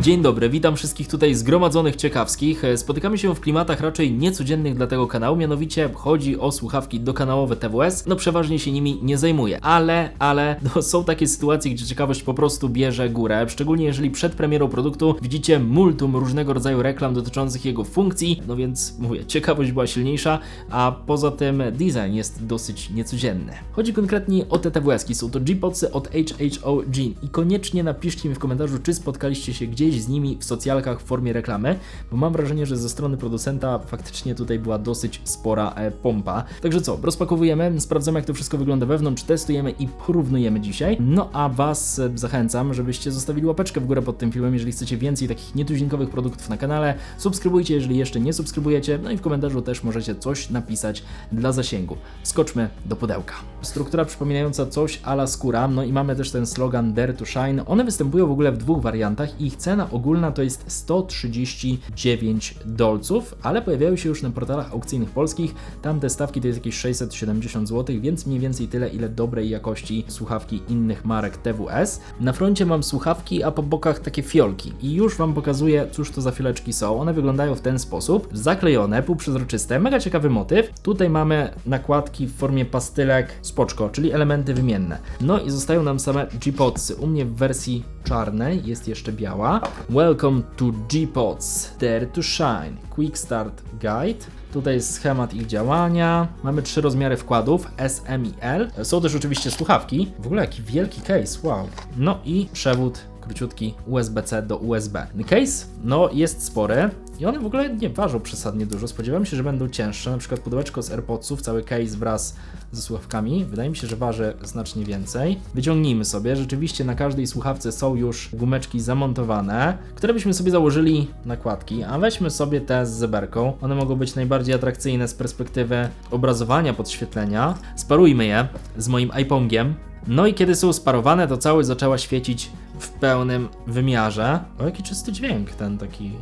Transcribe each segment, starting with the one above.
Dzień dobry, witam wszystkich tutaj zgromadzonych ciekawskich. E, Spotykamy się w klimatach raczej niecodziennych dla tego kanału, mianowicie chodzi o słuchawki dokanałowe TWS. No przeważnie się nimi nie zajmuję, ale, ale no, są takie sytuacje, gdzie ciekawość po prostu bierze górę, szczególnie jeżeli przed premierą produktu widzicie multum różnego rodzaju reklam dotyczących jego funkcji, no więc mówię, ciekawość była silniejsza, a poza tym design jest dosyć niecodzienny. Chodzi konkretnie o te TWS-ki, są to G-Podsy od HHO Jean i koniecznie napiszcie mi w komentarzu, czy spotkaliście się gdzieś z nimi w socjalkach w formie reklamy, bo mam wrażenie, że ze strony producenta faktycznie tutaj była dosyć spora e, pompa. Także co, rozpakowujemy, sprawdzamy jak to wszystko wygląda wewnątrz, testujemy i porównujemy dzisiaj. No a Was e, zachęcam, żebyście zostawili łapeczkę w górę pod tym filmem, jeżeli chcecie więcej takich nietuzinkowych produktów na kanale. Subskrybujcie, jeżeli jeszcze nie subskrybujecie, no i w komentarzu też możecie coś napisać dla zasięgu. Skoczmy do pudełka. Struktura przypominająca coś ala skóra, no i mamy też ten slogan Dare to Shine. One występują w ogóle w dwóch wariantach i ich cena ogólna to jest 139 dolców, ale pojawiają się już na portalach aukcyjnych polskich. Tam te stawki to jest jakieś 670 zł, więc mniej więcej tyle, ile dobrej jakości słuchawki innych marek TWS. Na froncie mam słuchawki, a po bokach takie fiolki. I już Wam pokazuję, cóż to za fioleczki są. One wyglądają w ten sposób. Zaklejone, półprzezroczyste, mega ciekawy motyw. Tutaj mamy nakładki w formie pastylek spoczko, czyli elementy wymienne. No i zostają nam same G-Podsy. U mnie w wersji czarnej jest jeszcze biała. Welcome to G-Pods. Dare to shine. Quick Start Guide. Tutaj jest schemat ich działania. Mamy trzy rozmiary wkładów S, M i L. Są też oczywiście słuchawki. W ogóle jaki wielki case, wow. No i przewód króciutki USB-C do USB. Case, no jest spory i one w ogóle nie ważą przesadnie dużo. Spodziewałem się, że będą cięższe, na przykład pudełeczko z AirPodsów, cały case wraz ze słuchawkami. Wydaje mi się, że waży znacznie więcej. Wyciągnijmy sobie, rzeczywiście na każdej słuchawce są już gumeczki zamontowane, które byśmy sobie założyli nakładki, a weźmy sobie te z zeberką. One mogą być najbardziej atrakcyjne z perspektywy obrazowania podświetlenia. Sparujmy je z moim iPongiem. No i kiedy są sparowane, to cały zaczęła świecić w pełnym wymiarze. O, jaki czysty dźwięk ten taki.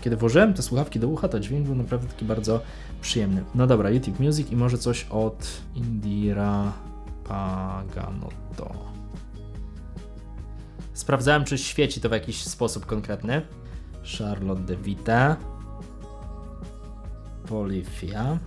Kiedy włożyłem te słuchawki do ucha, to dźwięk był naprawdę taki bardzo przyjemny. No dobra, YouTube Music i może coś od Indira Paganotto. Sprawdzałem, czy świeci to w jakiś sposób konkretny. Charlotte de Vita. Polifia.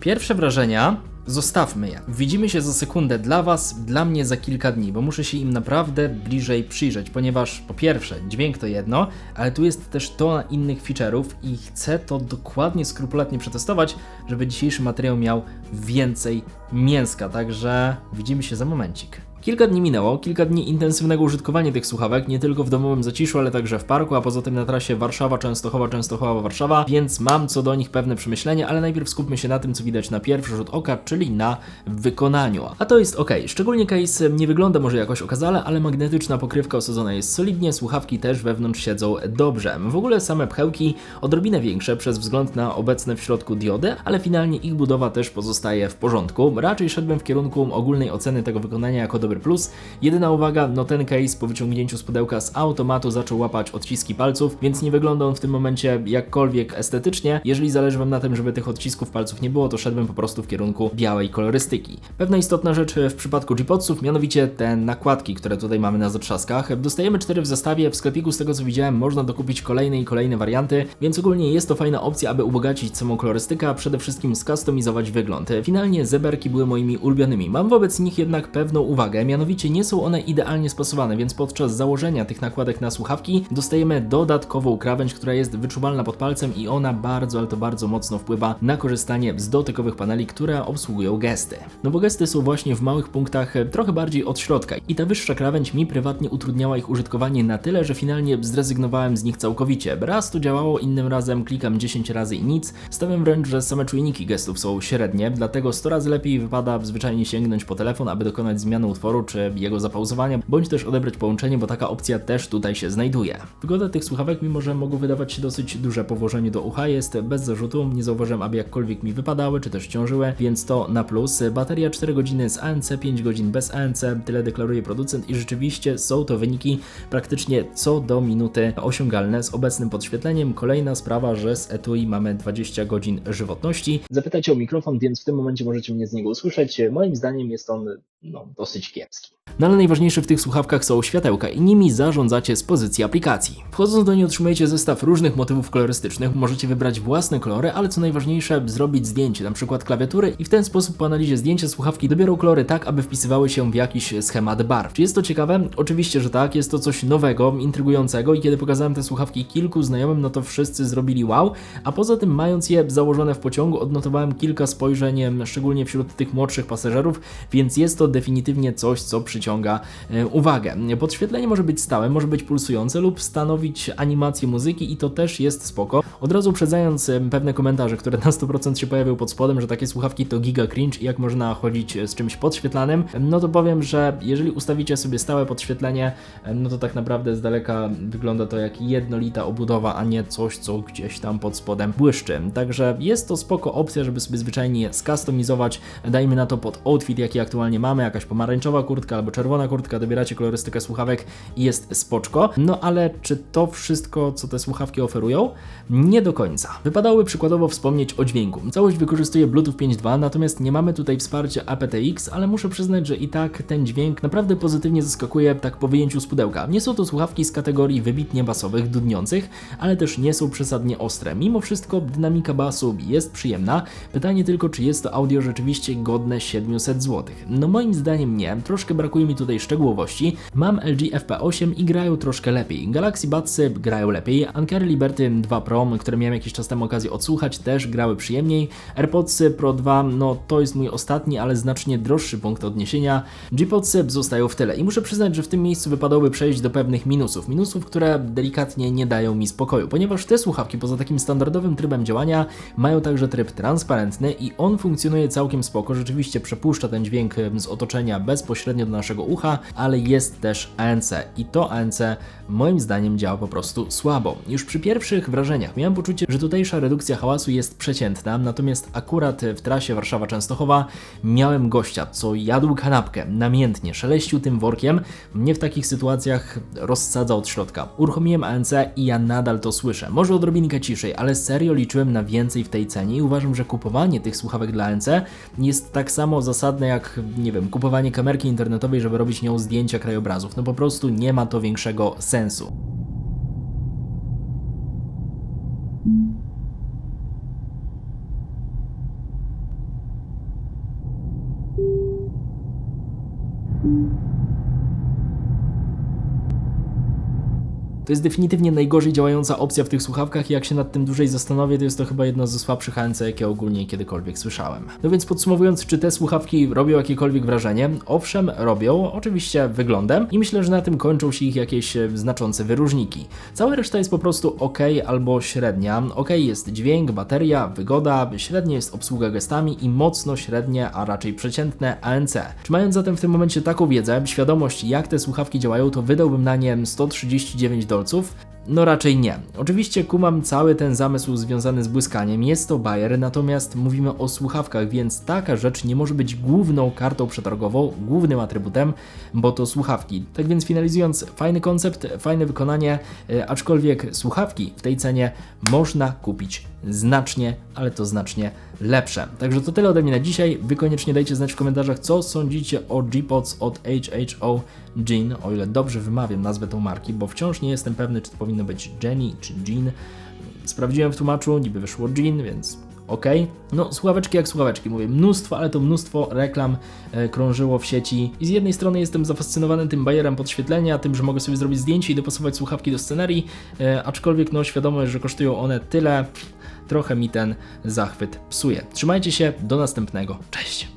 Pierwsze wrażenia Zostawmy je. Widzimy się za sekundę dla Was, dla mnie za kilka dni, bo muszę się im naprawdę bliżej przyjrzeć, ponieważ po pierwsze, dźwięk to jedno, ale tu jest też tona innych feature'ów i chcę to dokładnie, skrupulatnie przetestować, żeby dzisiejszy materiał miał więcej mięska, także widzimy się za momencik. Kilka dni minęło, kilka dni intensywnego użytkowania tych słuchawek, nie tylko w domowym zaciszu, ale także w parku, a poza tym na trasie Warszawa, Częstochowa, Częstochowa, Warszawa, więc mam co do nich pewne przemyślenia, ale najpierw skupmy się na tym, co widać na pierwszy rzut oka, czyli na wykonaniu. A to jest ok, szczególnie case nie wygląda może jakoś okazale, ale magnetyczna pokrywka osadzona jest solidnie, słuchawki też wewnątrz siedzą dobrze. W ogóle same pchełki odrobinę większe przez wzgląd na obecne w środku diody, ale finalnie ich budowa też pozostaje w porządku. Raczej szedłbym w kierunku ogólnej oceny tego wykonania jako dobry plus. Jedyna uwaga, no ten case po wyciągnięciu z pudełka z automatu zaczął łapać odciski palców, więc nie wygląda on w tym momencie jakkolwiek estetycznie. Jeżeli zależy Wam na tym, żeby tych odcisków palców nie było, to szedłbym po prostu w kierunku białej kolorystyki. Pewna istotna rzecz w przypadku G-Podsów, mianowicie te nakładki, które tutaj mamy na zatrzaskach. Dostajemy cztery w zestawie, w sklepiku z tego co widziałem można dokupić kolejne i kolejne warianty, więc ogólnie jest to fajna opcja, aby ubogacić samą kolorystykę, a przede wszystkim skustomizować wygląd. Finalnie zeberki były moimi ulubionymi. Mam wobec nich jednak pewną uwagę, mianowicie nie są one idealnie spasowane, więc podczas założenia tych nakładek na słuchawki dostajemy dodatkową krawędź, która jest wyczuwalna pod palcem i ona bardzo, ale to bardzo mocno wpływa na korzystanie z dotykowych paneli, które obsługują gesty. No bo gesty są właśnie w małych punktach e, trochę bardziej od środka i ta wyższa krawędź mi prywatnie utrudniała ich użytkowanie na tyle, że finalnie zrezygnowałem z nich całkowicie. Raz to działało, innym razem klikam 10 razy i nic. Stawiam wręcz, że same czujniki gestów są średnie, dlatego 100 razy lepiej wypada zwyczajnie sięgnąć po telefon, aby dokonać zmiany utworu czy jego zapauzowania, bądź też odebrać połączenie, bo taka opcja też tutaj się znajduje. Wygoda tych słuchawek, mimo że mogą wydawać się dosyć duże po włożeniu do ucha, jest bez zarzutu. Nie zauważyłem, aby jakkolwiek mi wypadały, czy też ciążyły, więc to na plus. Bateria 4 godziny z ANC, 5 godzin bez ANC, tyle deklaruje producent i rzeczywiście są to wyniki praktycznie co do minuty osiągalne z obecnym podświetleniem. Kolejna sprawa, że z etui mamy 20 godzin żywotności. Zapytajcie o mikrofon, więc w tym momencie możecie mnie z niego usłyszeć. Moim zdaniem jest on no, dosyć kiepski. Kiepski. No ale najważniejsze w tych słuchawkach są światełka i nimi zarządzacie z pozycji aplikacji. Wchodząc do niej otrzymujecie zestaw różnych motywów kolorystycznych, możecie wybrać własne kolory, ale co najważniejsze zrobić zdjęcie, na przykład klawiatury i w ten sposób po analizie zdjęcia słuchawki dobiorą kolory tak, aby wpisywały się w jakiś schemat barw. Czy jest to ciekawe? Oczywiście, że tak, jest to coś nowego, intrygującego i kiedy pokazałem te słuchawki kilku znajomym, no to wszyscy zrobili wow, a poza tym mając je założone w pociągu odnotowałem kilka spojrzeń, szczególnie wśród tych młodszych pasażerów, więc jest to definitywnie coś, co przyciąga e, uwagę. Podświetlenie może być stałe, może być pulsujące lub stanowić animację muzyki i to też jest spoko. Od razu uprzedzając pewne komentarze, które na 100% się pojawią pod spodem, że takie słuchawki to giga cringe i jak można chodzić z czymś podświetlanym, no to powiem, że jeżeli ustawicie sobie stałe podświetlenie, no to tak naprawdę z daleka wygląda to jak jednolita obudowa, a nie coś, co gdzieś tam pod spodem błyszczy. Także jest to spoko opcja, żeby sobie zwyczajnie skustomizować, dajmy na to pod outfit, jaki aktualnie mamy, jakaś pomarańczowa kurtka albo czerwona kurtka, dobieracie kolorystykę słuchawek i jest spoczko. No ale czy to wszystko, co te słuchawki oferują? Nie do końca. Wypadałoby przykładowo wspomnieć o dźwięku. Całość wykorzystuje Bluetooth 5.2, natomiast nie mamy tutaj wsparcia aptX, ale muszę przyznać, że i tak ten dźwięk naprawdę pozytywnie zaskakuje tak po wyjęciu z pudełka. Nie są to słuchawki z kategorii wybitnie basowych, dudniących, ale też nie są przesadnie ostre. Mimo wszystko dynamika basu jest przyjemna. Pytanie tylko, czy jest to audio rzeczywiście godne 700 zł. No moim zdaniem nie, troszkę brakuje mi tutaj szczegółowości. Mam LG FP8 i grają troszkę lepiej. Galaxy Budsy grają lepiej, Anker Liberty 2 Pro, które miałem jakiś czas temu okazję odsłuchać, też grały przyjemniej. AirPodsy Pro 2, no to jest mój ostatni, ale znacznie droższy punkt odniesienia. G-Podsy zostają w tyle i muszę przyznać, że w tym miejscu wypadałoby przejść do pewnych minusów. Minusów, które delikatnie nie dają mi spokoju, ponieważ te słuchawki poza takim standardowym trybem działania mają także tryb transparentny i on funkcjonuje całkiem spoko. Rzeczywiście przepuszcza ten dźwięk z otoczenia bezpośrednio do naszego ucha, ale jest też ANC i to ANC moim zdaniem działa po prostu słabo. Już przy pierwszych wrażeniach miałem poczucie, że tutejsza redukcja hałasu jest przeciętna, natomiast akurat w trasie Warszawa-Częstochowa miałem gościa, co jadł kanapkę namiętnie, szeleścił tym workiem, mnie w takich sytuacjach rozsadza od środka. Uruchomiłem ANC i ja nadal to słyszę. Może odrobinkę ciszej, ale serio liczyłem na więcej w tej cenie i uważam, że kupowanie tych słuchawek dla ANC jest tak samo zasadne jak, nie wiem, kupowanie kamerki internetowej, żeby robić nią zdjęcia krajobrazów. No po prostu nie ma to większego sensu. To jest definitywnie najgorzej działająca opcja w tych słuchawkach i jak się nad tym dłużej zastanowię, to jest to chyba jedno ze słabszych ANC, jakie ogólnie kiedykolwiek słyszałem. No więc podsumowując, czy te słuchawki robią jakiekolwiek wrażenie? Owszem, robią, oczywiście wyglądem i myślę, że na tym kończą się ich jakieś e, znaczące wyróżniki. Cała reszta jest po prostu ok albo średnia. Ok jest dźwięk, bateria, wygoda, średnia jest obsługa gestami i mocno średnie, a raczej przeciętne ANC. Czy mając zatem w tym momencie taką wiedzę, świadomość jak te słuchawki działają, to wydałbym na nie 139 dolców? No raczej nie. Oczywiście kumam cały ten zamysł związany z błyskaniem, jest to Bayer, natomiast mówimy o słuchawkach, więc taka rzecz nie może być główną kartą przetargową, głównym atrybutem, bo to słuchawki. Tak więc finalizując, fajny koncept, fajne wykonanie, e, aczkolwiek słuchawki w tej cenie można kupić znacznie, ale to znacznie lepsze. Także to tyle ode mnie na dzisiaj. Wy koniecznie dajcie znać w komentarzach, co sądzicie o G-Pods od HHO Jean, o ile dobrze wymawiam nazwę tą marki, bo wciąż nie jestem pewny, czy to powinno być Jenny czy Jean. Sprawdziłem w tłumaczu, niby wyszło Jean, więc ok. No, słuchaweczki jak słuchaweczki, mówię, mnóstwo, ale to mnóstwo reklam e, krążyło w sieci. I z jednej strony jestem zafascynowany tym bajerem podświetlenia, tym, że mogę sobie zrobić zdjęcie i dopasować słuchawki do scenerii, e, aczkolwiek no świadomość, że kosztują one tyle, trochę mi ten zachwyt psuje. Trzymajcie się, do następnego, cześć!